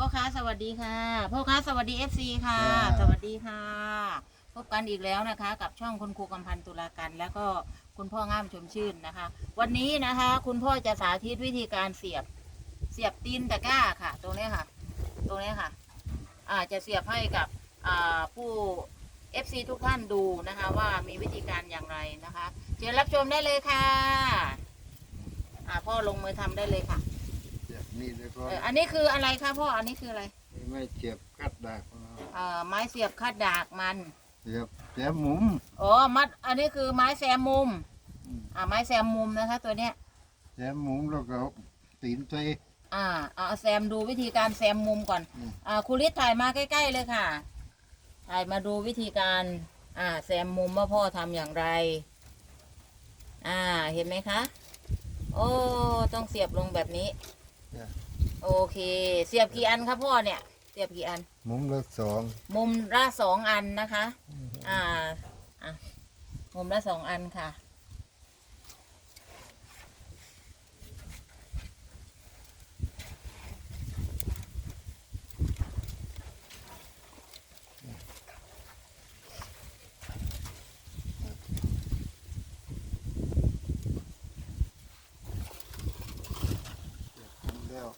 พ่อค้าสวัสดีค่ะ พ่อค้าสวัสดีเอฟซีค่ะครับสวัสดีค่ะ พบกันอีกแล้วนะคะ กับช่องคุณครูกำพันธ์ตุลากันแล้วก็คุณพ่อง่ามชมชื่นนะคะ วันนี้นะคะ คุณพ่อจะสาธิตวิธีการเสียบเสียบตีนตะกร้าค่ะ ตรงนี้ค่ะ ตรงนี้ค่ะ อ่าจะเสียบให้กับอ่าผู้ FC ทุกท่านดูนะคะ ว่ามีวิธีการอย่างไรนะคะเชิญรับชมได้เลยค่ะ อ่าพ่อลงมือทำได้เลยค่ะเจ็บ นี่แล้วก็เอออันนี้คืออะไรคะพ่อ อันนี้คืออะไรไม่เจ็บกัดดากเอ่อไม้เสียบคาดดากมัน เจ็บเจ็บหมุมอ๋อ มัด อันนี้คือไม้แซมมุมอืมอ่า ไม้แซมมุมนะคะ ตัวเนี้ยเจ็บหมุมแล้วก็ตีนใจอ่า เอาแซมดูวิธีการแซมมุมก่อน อืม อ่าครูฤทธิ์ถ่ายมาใกล้ ๆ เลยค่ะ ถ่ายมาดูวิธีการ อ่า แซมมุมว่าพ่อทำอย่างไร อ่า เห็นไหมคะ โอ้ ต้องเสียบลงแบบนี้ โอเค เสียบกี่อันครับพ่อเนี่ย เสียบกี่อันหมุมละสองมุมละสองอันนะคะ อ่าอะมุมละสองอันค่ะ แล้ว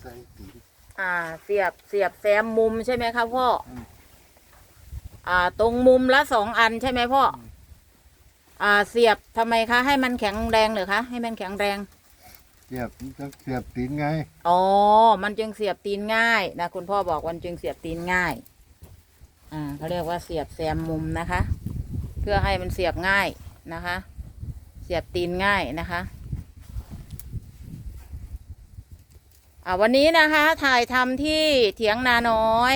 ใส่ตีน อ่า เสียบเสียบแซมมุมใช่ไหมครับพ่ออมอ่า ตรงมุมละสองอันใช่ไหมพ่ออมอ่า เสียบทำไมคะ ให้มันแข็งแรงเหรือคะ ให้มันแข็งแรงเจ็บต้องเสียบตีนไง อ๋อ มันจึงเสียบตีนง่ายนะคุณพ่อบอกมันจึงเสียบตีนง่าย อ่าเขาเรียกว่าเสียบแซมมุมนะคะ เพื่อให้มันเสียบง่ายนะคะ เสียบตีนง่ายนะคะอ่า วันนี้นะคะถ่ายทำที่เถียงนาน้อย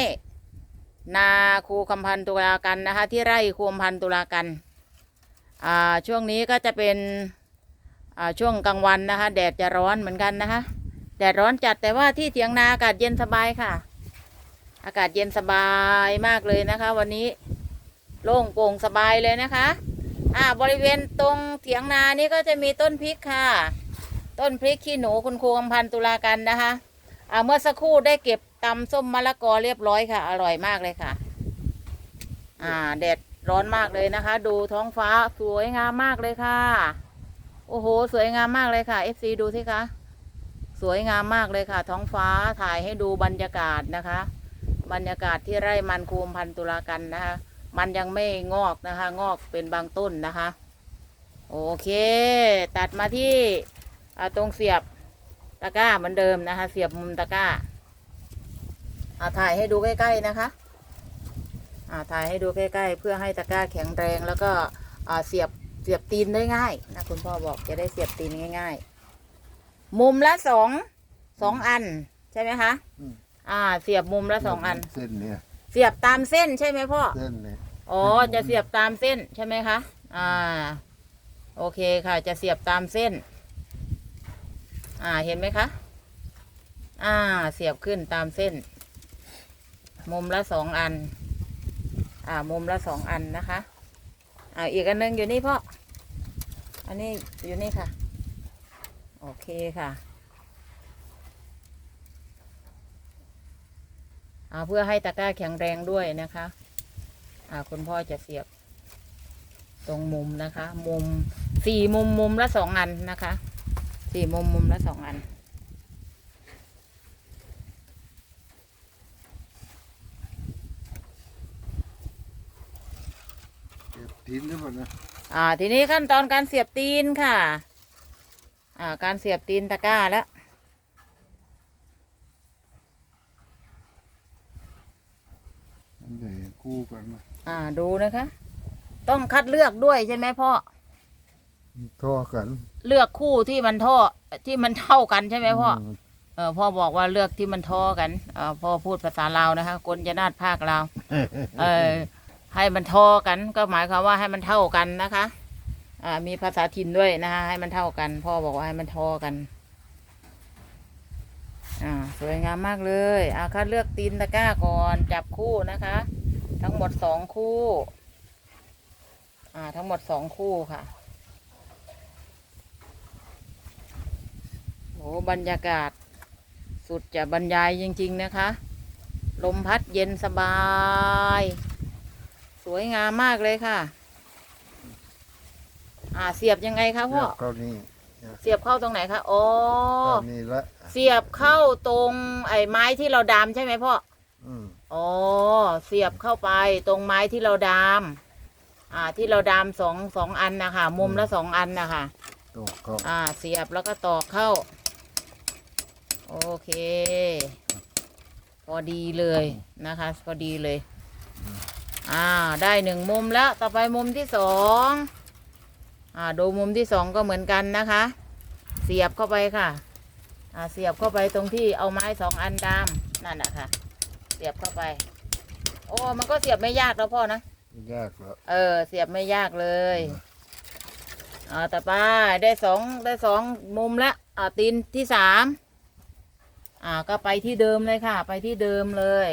นาครูคำพันตุลากันนะคะ ที่ไร่ครูคำพันตุลากันช่วงนี้ก็จะเป็นช่วงกลางวันนะคะ แดดจะร้อนเหมือนกันนะคะ แดดร้อนจัดแต่ว่าที่เถียงนาอากาศเย็นสบายค่ะ อากาศเย็นสบายมากเลยนะคะ วันนี้โล่งโปร่งสบายเลยนะคะ อ่าบริเวณตรงเถียงนานี้ก็จะมีต้นพริกค่ะ ต้นพริกขี้หนูคุณครูกำพันตุลากันนะคะอ่าเมื่อสักครู่ได้เก็บตำส้มมะละกอเรียบร้อยค่ะ อร่อยมากเลยค่ะ อ่าแดดร้อนมากเลยนะคะ ดูท้องฟ้าสวยงามมากเลยค่ะ โอ้โห สวยงามมากเลยค่ะ FC ดูสิคะสวยงามมากเลยค่ะ ท้องฟ้าถ่ายให้ดูบรรยากาศนะคะ บรรยากาศที่ไร่มันคูมพันตุลากันนะคะ มันยังไม่งอกนะคะ งอกเป็นบางต้นนะคะ โอเค ตัดมาที่ อ่าตรงเสียบตะกร้าเหมือนเดิมนะคะ เสียบมุมตะกร้าอ่าถ่ายให้ดูใกล้ ๆนะคะอ่าถ่ายให้ดูใกล้ๆ เพื่อให้ตะกร้าแข็งแรงแล้วก็อ่าเสียบเสียบตีนได้ง่ายนะคุณพ่อบอกจะได้เสียบตีนง่าย ๆ มุมละสองสองอันใช่ไหมคะอืมอ่า เสียบมุมละสองอัน เส้นเนี่ยเสียบตามเส้นใช่ไหมพ่อเส้นเนี่ยอ๋อจะเสียบตามเส้นใช่ไหมคะ อ่า โอเคค่ะ จะเสียบตามเส้น อ่าเห็นไหมคะ อ่า เสียบขึ้นตามเส้น มุมละสองอัน อ่า มุมละสองอันนะคะ อ่า อีกอันนึงอยู่นี่พ่อ อันนี้อยู่นี่ค่ะ โอเคค่ะอ่าเพื่อให้ตะกร้าแข็งแรงด้วยนะคะ อ่า คุณพ่อจะเสียบตรงมุมนะคะ มุมสี่มุมมุมละสองอันนะคะ สี่มุมมุมละสองอันเจ็บตีนหรือเปล่านะอ่า ทีนี้ขั้นตอนการเสียบตีนค่ะ อ่า การเสียบตีนตะกร้าแล้ว มันเดี๋ยวคู่กันนะอ่า ดูนะคะ ต้องคัดเลือกด้วยใช่ไหมพ่อ ท่อกันเลือกคู่ที่มันท่อที่มันเท่ากันใช่ไหมพ่อมเออพ่อบอกว่าเลือกที่มันท่อกันเออพ่อพูดภาษาลาวนะคะกลจะนาดภาคลาวเออให้มันเทอกัน ก็หมายความว่าให้มันเท่ากันนะคะอ่ามีภาษาถิ่นด้วยนะคะให้มันเท่ากัน พ่อบอกว่าให้มันเทอกันอ่าสวยงามมากเลยอ่าคัดเลือกตีนตะกร้าก่อนจับคู่นะคะ ทั้งหมดสองคู่ อ่า ทั้งหมดสองคู่ค่ะ โอ้บรรยากาศสสุดจะบรรยายจริง ๆ นะคะ ลมพัดเย็นสบาย สวยงามมากเลยค่ะ อ่าเสียบยังไงคะพ่อเก้านี่เสียบเข้าตรงไหนคะอ๋อเก้านี่ละเสียบเข้าตรงไอ้ไม้ที่เราดามใช่ไหมพ่ออืมอ๋อเสียบเข้าไปตรงไม้ที่เราดาม อ่า ที่เราดามสองสองอันนะคะมุมละสองอันนะคะตกเข้าอ่า เสียบแล้วก็ตอกเข้า โอเค พอดีเลยนะคะ พอดีเลย อ่า ได้หนึ่งมุมแล้ว ต่อไปมุมที่สอง อ่า ดูมุมที่สองก็เหมือนกันนะคะ เสียบเข้าไปค่ะ อ่า เสียบเข้าไปตรงที่เอาไม้สองอันดามนั่นแหะค่ะ เสียบเข้าไป โอ้ มันก็เสียบไม่ยากแล้วพ่อนะ ยากแล้ว เออ เสียบไม่ยากเลย อ่า ต่อไปได้สองได้สองมุมแล้ว อ่า ตีนที่สาม อ่าก็ไปที่เดิมเลยค่ะ ไปที่เดิมเลย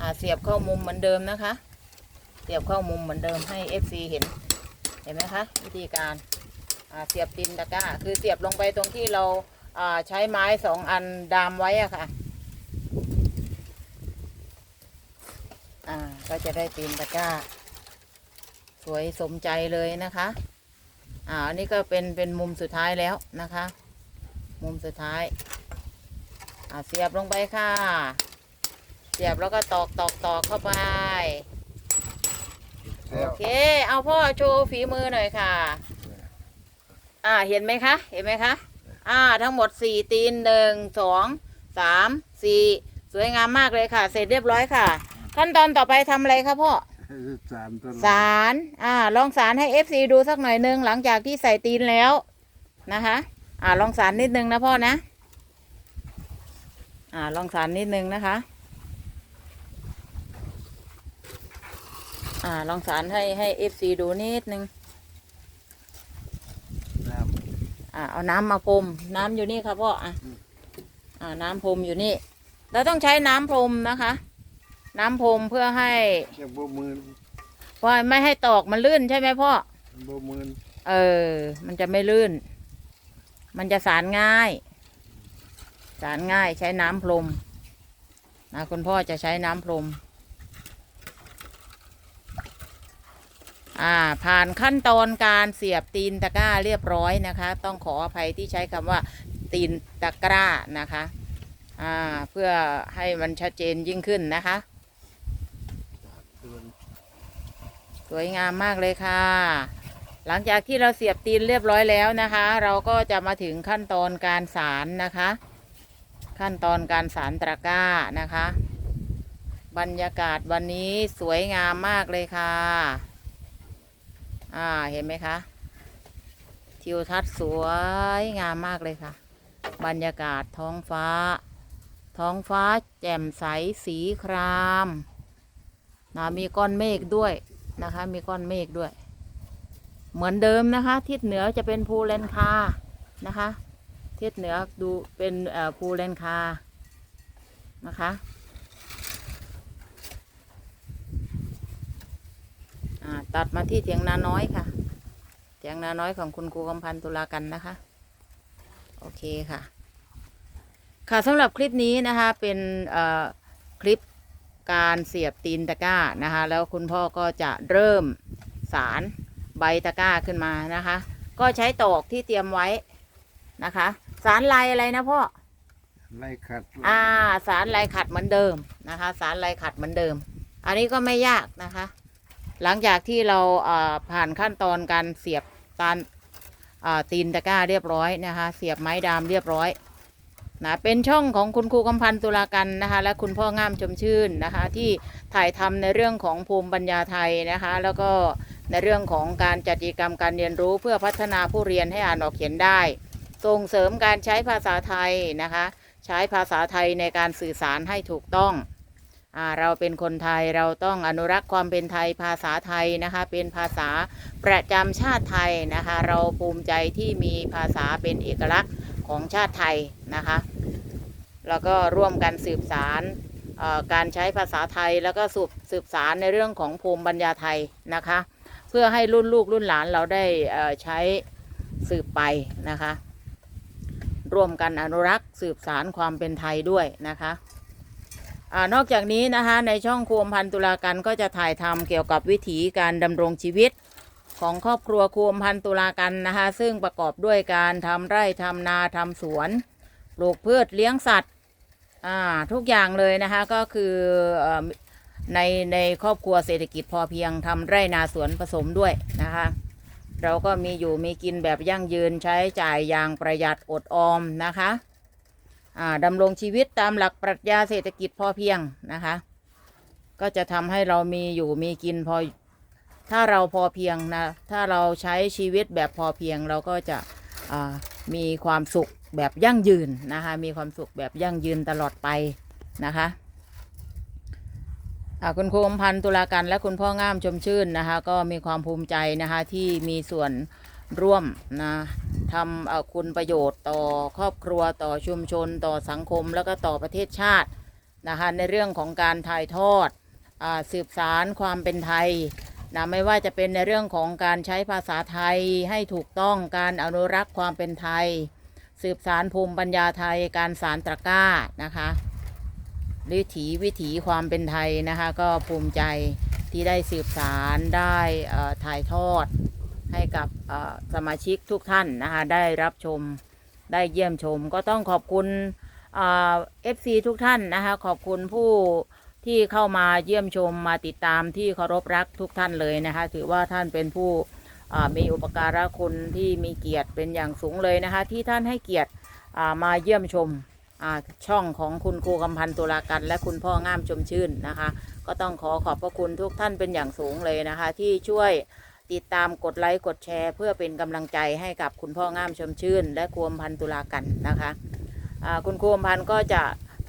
อ่าเสียบเข้ามุมเหมือนเดิมนะคะ เสียบเข้ามุมเหมือนเดิมให้ FC เห็น เห็นไหมคะ วิธีการอ่าเสียบตีนตะกร้า คือเสียบลงไปตรงที่เราอ่าใช้ไม้สองอันดามไว้อะค่ะอ่าก็จะได้ตีนตะกร้า สวยสมใจเลยนะคะ อ่าอันนี้ก็เป็นเป็นมุมสุดท้ายแล้วนะคะ มุมสุดท้าย อ่าเสียบลงไปค่ะ เสียบแล้วก็ตอกตอกตอกเข้าไปแล้โอวเค เอาพ่อโชว์ฝีมือหน่อยค่ะ อ่าเห็นไหมคะ เห็นไหมคะ อ่า ทั้งหมดสี่ตีนหนึ่งสองสามสี่สวยงามมากเลยค่ะ เสร็จเรียบร้อยค่ะ ขั้นตอนต่อไปทำอะไรคะพ่อ สามตลอดสาร อ่า ลองสารให้ FC ดูสักหน่อยหนึงหลังจากที่ใส่ตีนแล้วนะคะ อ่า ลองสารนิดนึงนะพ่อนะ อ่าลองสารนิดนึงนะคะ อ่าลองสารให้ให้ FC ดูนิดนึงน้อ่าเอาน้ำมาพรมน้ำอยู่นี่ค่ะพ่ออะอ่าน้ำพรมอยู่นี่เราต้องใช้น้ำพรมนะคะ น้ำพรมเพื่อให้ำจะบ่มืนเพื่อไม่ให้ตอกมันลื่นใช่ไหมพ่อ บ่มืนเออ มันจะไม่ลื่น มันจะสารง่าย สารง่ายใช้น้ำพรมนะคุณพ่อจะใช้น้ำพรม อ่า ผ่านขั้นตอนการเสียบตีนตะกร้าเรียบร้อยนะคะ ต้องขออภัยที่ใช้คำว่าตีนตะกร้านะคะ อ่า เพื่อให้มันชัดเจนยิ่งขึ้นนะคะ สวยงามมากเลยค่ะ หลังจากที่เราเสียบตีนเรียบร้อยแล้วนะคะ เราก็จะมาถึงขั้นตอนการสารนะคะ ขั้นตอนการสารตะกร้านะคะ บรรยากาศวันนี้สวยงามมากเลยค่ะ อ่าเห็นไหมคะทิวทัศน์สวยงามมากเลยค่ะ บรรยากาศท้องฟ้า ท้องฟ้าแจ่มใสสีครามนะมีก้อนเมฆด้วยนะคะ มีก้อนเมฆด้วย เหมือนเดิมนะคะ ทิศเหนือจะเป็นภูเลนคานะคะ ศเหนือดูเป็นภูเลนคานะคะ ตัดมาที่เถียงนาน้อยค่ะ เถียงนาน้อยของคุณครูกำพันตุลากันนะคะ โอเคค่ะ ค่ะสำหรับคลิปนี้นะคะเป็นคลิปการเสียบตีนตะกร้านะคะ แล้วคุณพ่อก็จะเริ่มสารใบตะกร้าขึ้นมานะคะ ก็ใช้ตอกที่เตรียมไว้นะคะ สารลายอะไรนะพ่อไล่ขัดอ่า สารลายขัดเหมือนเดิมนะคะ สารลายขัดเหมือนเดิม อันนี้ก็ไม่ยากนะคะ หลังจากที่เราเอ่อผ่านขั้นตอนการเสียบตานอ่าตีนตะกร้าเรียบร้อยนะคะ เสียบไม้ดามเรียบร้อยนะเป็นช่องของคุณครูกำพันธ์ตุลากันนะคะ และคุณพ่องามชมชื่นนะคะ ที่ถ่ายทำในเรื่องของภูมิปัญญาไทยนะคะ แล้วก็ในเรื่องของการจัดกิจกรรมการเรียนรู้เพื่อพัฒนาผู้เรียนให้อ่านออกเขียนได้ ส่งเสริมการใช้ภาษาไทยนะคะ ใช้ภาษาไทยในการสื่อสารให้ถูกต้องอเราเป็นคนไทยเราต้องอนุรักษ์ความเป็นไทยภาษาไทยนะคะ เป็นภาษาประจำชาติไทยนะคะ เราภูมิใจที่มีภาษาเป็นเอกลักษณ์ของชาติไทยนะคะ แล้วก็ร่วมกันสืบสารการใช้ภาษาไทยแล้วก็สืบสืบสารในเรื่องของภูมิปัญญาไทยนะคะ เพื่อให้รุ่นลูกรุ่นหลานเราได้ใช้สืบไปนะคะ ร่วมกันอนุรักษ์สืบสารความเป็นไทยด้วยนะคะอนอกจากนี้นะคะในช่องครัวพันตุลากันก็จะถ่ายทำเกี่ยวกับวิถีการดำรงชีวิตของครอบครัวครัวพันตุลากันนะคะซึ่งประกอบด้วยการทำไร่ทำนาทำสวนปลูกพืชเลี้ยงสัตว์ทุกอย่างเลยนะคะก็คืออในในครอบครัวเศรษฐกิจพอเพียงทำไร่นาสวนผสมด้วยนะคะ เราก็มีอยู่มีกินแบบยั่งยืนใช้จ่ายอย่างประหยัดอดออมนะคะดำรงชีวิตตามหลักปรัชญาเศรษฐกิจพอเพียงนะคะ ก็จะทำให้เรามีอยู่มีกินพอถ้าเราพอเพียงนะ ถ้าเราใช้ชีวิตแบบพอเพียงเราก็จะมีความสุขแบบยั่งยืนนะคะ มีความสุขแบบยั่งยืนตลอดไปนะคะ คุณครูอมพันธ์ตุลาการและคุณพ่องามชมชื่นนะคะ ก็มีความภูมิใจนะคะที่มีส่วนร่วมนะทำคุณประโยชน์ต่อครอบครัวต่อชุมชน ต่อสังคมแล้วก็ต่อประเทศชาตินะคะในเรื่องของการถ่ายทอดอสืบสารความเป็นไทยนะไม่ว่าจะเป็นในเรื่องของการใช้ภาษาไทยให้ถูกต้องการอนุรักษ์ความเป็นไทย สืบสารภูมิปัญญาไทยการสารตะกร้านะคะ วิถีวิถีความเป็นไทยนะคะก็ภูมิใจที่ได้สืบสารได้ถ่ายทอดให้กับสมาชิกทุกท่านนะคะได้รับชมได้เยี่ยมชม ก็ต้องขอบคุณเอฟซีทุกท่านนะคะขอบคุณผู้ที่เข้ามาเยี่ยมชมมาติดตามที่เคารพรักทุกท่านเลยนะคะถือว่าท่านเป็นผู้มีอุปการะคุณที่มีเกียรติเป็นอย่างสูงเลยนะคะที่ท่านให้เกียรติมาเยี่ยมชม ช่องของคุณครูกำพันธ์ตุลากัน และคุณพ่องามชมชื่นนะคะ ก็ต้องขอขอบพระคุณทุกท่านเป็นอย่างสูงเลยนะคะ ที่ช่วยติดตามกดไลค์กดแชร์ เพื่อเป็นกำลังใจให้กับคุณพ่องามชมชื่น และครูอมพันธ์ตุลากันนะคะคุณครูอมพันธ์ก็จะ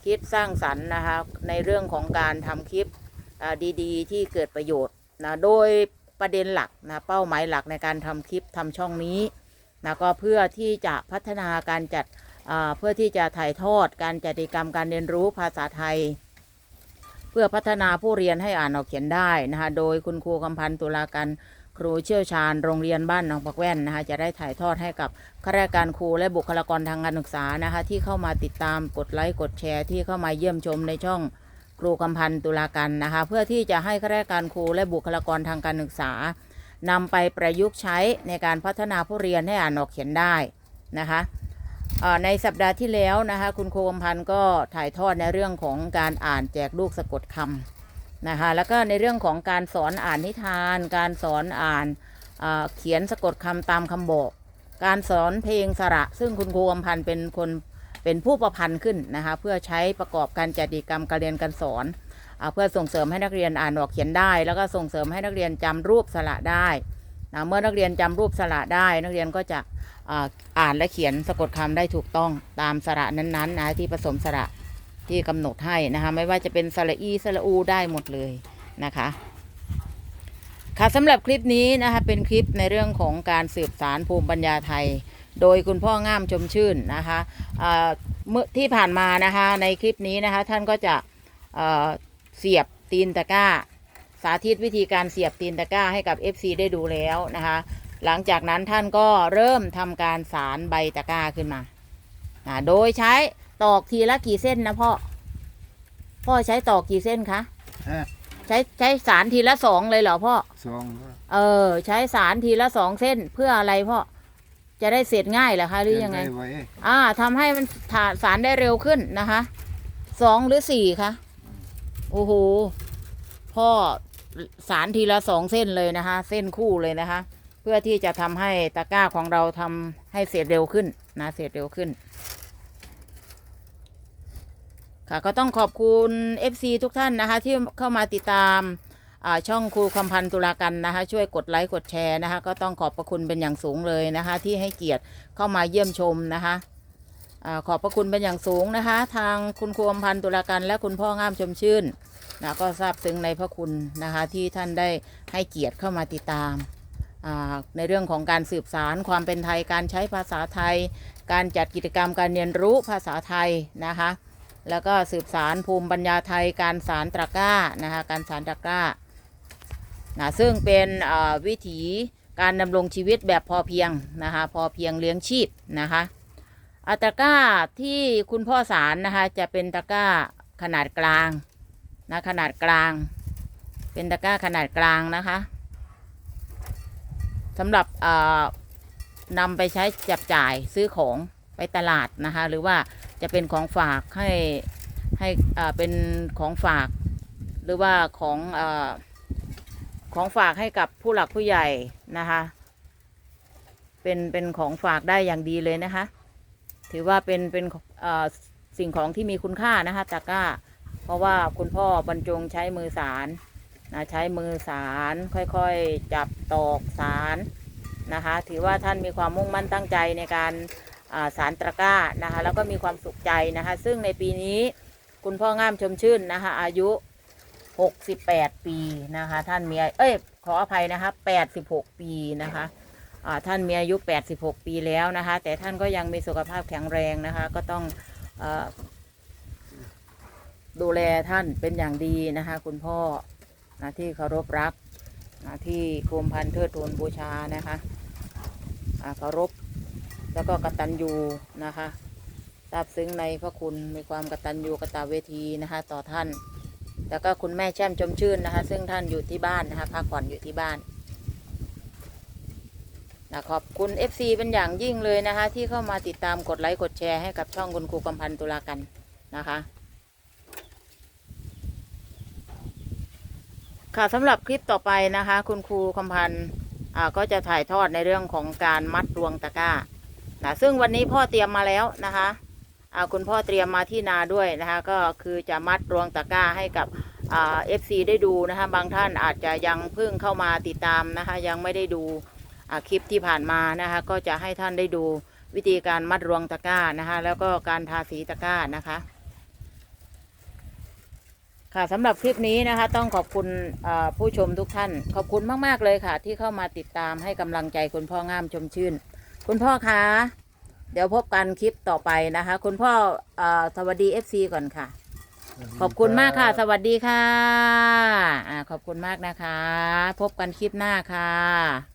คิดสร้างสรรค์นะคะในเรื่องของการทำคลิปดีๆ ที่เกิดประโยชน์นะโดยประเด็นหลักนะเป้าหมายหลักในการทำคลิปทำช่องนี้นะก็เพื่อที่จะพัฒนาการจัด เพื่อที่จะถ่ายทอดการจัดกิจกรรมการเรียนรู้ภาษาไทย เพื่อพัฒนาผู้เรียนให้อ่านออกเขียนได้นะคะโดยคุณครูคำพันธ์ตุลาการครูเชี่ยวชาญโรงเรียนบ้านหนองปักแว่นนะคะจะได้ถ่ายทอดให้กับข้าราชการครูและบุคลากรทางการศึกษานะคะที่เข้ามาติดตามกดไลค์กดแชร์ที่เข้ามาเยี่ยมชมในช่องครูกำพันธ์ตุลากันนะคะเพื่อที่จะให้ข้าราชการครูและบุคลากรทางการศึกษานำไปประยุกต์ใช้ในการพัฒนาผู้เรียนให้อ่านออกเขียนได้นะคะ ในสัปดาห์ที่แล้วนะคะคุณครูกำพันธ์ก็ถ่ายทอดในเรื่องของการอ่านแจกลูกสะกดคำนะคะแล้วก็ในเรื่องของการสอนอ่านนิทาน การสอนอ่านเอ่อเขียนสะกดคำตามคำบอก การสอนเพลงสระ ซึ่งคุณครูอำพันธ์เป็นคนเป็นผู้ประพันธ์ขึ้นนะคะเพื่อใช้ประกอบการจัดกิจกรรมการเรียนการสอนอเพื่อส่งเสริมให้นักเรียนอ่านออกเขียนได้ แล้วก็ส่งเสริมให้นักเรียนจำรูปสระได้ นะเมื่อนักเรียนจำรูปสระได้ นักเรียนก็จะอ่านและเขียนสะกดคำได้ถูกต้องตามสระนั้นๆนะที่ผสมสระที่กำหนดให้นะคะไม่ว่าจะเป็นสระอีสระอูได้หมดเลยนะคะค่ะสำหรับคลิปนี้นะคะเป็นคลิปในเรื่องของการสืบสารภูมิปัญญาไทย โดยคุณพ่อง่ามชมชื่นนะคะเมื่อที่ผ่านมานะคะในคลิปนี้นะคะท่านก็จะเเสียบตีนตะกร้า สาธิตวิธีการเสียบตีนตะกร้าให้กับ FC ได้ดูแล้วนะคะ หลังจากนั้นท่านก็เริ่มทำการสารใบตะกร้าขึ้นมาอ่าโดยใช้ตอกทีละกี่เส้นนะพ่อ พ่อใช้ตอกกี่เส้นคะฮะใช้ใช้สารทีละสองเลยเหรอพ่อสองเออ ใช้สารทีละสองเส้นเพื่ออะไรพ่อ จะได้เสร็จง่ายเหรอคะหรือยังไงด้ไว้อ่าทำให้มันถาสารได้เร็วขึ้นนะคะสองหรือสี่คะโอ้โหพ่อ สารทีละสองเส้นเลยนะคะ เส้นคู่เลยนะคะ เพื่อที่จะทำให้ตะกร้าของเราทำให้เสร็จเร็วขึ้นนะเสร็จเร็วขึ้น ค่ะก็ต้องขอบคุณ FC ทุกท่านนะคะ ที่เข้ามาติดตามช่องครูคำพันตุลากันนะคะ ช่วยกดไลค์กดแชร์นะคะ ก็ต้องขอบพระคุณเป็นอย่างสูงเลยนะคะ ที่ให้เกียรติเข้ามาเยี่ยมชมนะคะอขอบพระคุณเป็นอย่างสูงนะคะ ทางคุณครูคำพันตุลากันและคุณพ่องามชมชื่น นะก็ทราบซึ้งในพระคุณนะคะที่ท่านได้ให้เกียรติเข้ามาติดตาม ในเรื่องของการสืบสารความเป็นไทยการใช้ภาษาไทย การจัดกิจกรรมการเรียนรู้ภาษาไทยนะคะแล้วก็สืบสารภูมิปัญญาไทยการสารตะกร้านะคะการสารตะกร้านะซึ่งเป็นวิถีการดำรงชีวิตแบบพอเพียงนะคะพอเพียงเลี้ยงชีพนะคะอาตะกร้าที่คุณพ่อสารนะคะจะเป็นตะกร้าขนาดกลาง นะขนาดกลาง เป็นตะกร้าขนาดกลางนะคะสำหรับเอ่อนำไปใช้จับจ่ายซื้อของไปตลาดนะคะ หรือว่าจะเป็นของฝากให้ให้เป็นของฝาก หรือว่าของอของฝากให้กับผู้หลักผู้ใหญ่นะคะ เป็นเป็นของฝากได้อย่างดีเลยนะคะ ถือว่าเป็นเป็นสิ่งของที่มีคุณค่านะคะตะกร้า เพราะว่าคุณพ่อบรรจงใช้มือสารนะใช้มือสารค่อยๆจับตอกสารนะคะ ถือว่าท่านมีความมุ่งมั่นตั้งใจในการาสารตะกร้านะคะแล้วก็มีความสุขใจนะคะ ซึ่งในปีนี้คุณพ่องามชมชื่นนะคะอายุ 68 ปีนะคะ ท่านมีเอ้ยขออภัยนะคะ86 ปีนะคะท่านมีอายุ 86 ปีแล้วนะคะ แต่ท่านก็ยังมีสุขภาพแข็งแรงนะคะ ก็ต้องอ ดูแลท่านเป็นอย่างดีนะคะ คุณพ่อนะที่เคารพรักนะที่คุมพันเทิดทูนบูชานะคะอาเคารพแล้วก็กตัญญูนะคะซาบซึ้งในพระคุณมีความกตัญญูกตเวทีนะคะ ต่อท่าน แล้วก็คุณแม่แช่มชมชื่นนะคะ ซึ่งท่านอยู่ที่บ้านนะคะพักผ่อนอยู่ที่บ้านนะขอบคุณ FC เป็นอย่างยิ่งเลยนะคะ ที่เข้ามาติดตามกดไลค์กดแชร์ให้กับช่องคุณครูกำพันตุลากันนะคะ ค่ะสำหรับคลิปต่อไปนะคะ คุณครูคำพันธ์ก็จะถ่ายทอดในเรื่องของการมัดรวงตะกร้านะซึ่งวันนี้พ่อเตรียมมาแล้วนะคะคุณพ่อเตรียมมาที่นาด้วยนะคะ ก็คือจะมัดรวงตะกร้าให้กับเอฟซีได้ดูนะคะ บางท่านอาจจะยังเพิ่งเข้ามาติดตามนะคะ ยังไม่ได้ดูคลิปที่ผ่านมานะคะ ก็จะให้ท่านได้ดูวิธีการมัดรวงตะกร้านะคะ แล้วก็การทาสีตะกร้านะคะ ค่ะสำหรับคลิปนี้นะคะ ต้องขอบคุณอ่าผู้ชมทุกท่าน ขอบคุณมากๆเลยค่ะ ที่เข้ามาติดตามให้กำลังใจคุณพ่องามชมชื่น คุณพ่อคะเดี๋ยวพบกันคลิปต่อไปนะคะ คุณพ่ออาสวัสดีเอฟซีก่อนค่ะ ขอบคุณมากค่ะ สวัสดีค่ะอ่าขอบคุณมากนะคะ พบกันคลิปหน้าค่ะ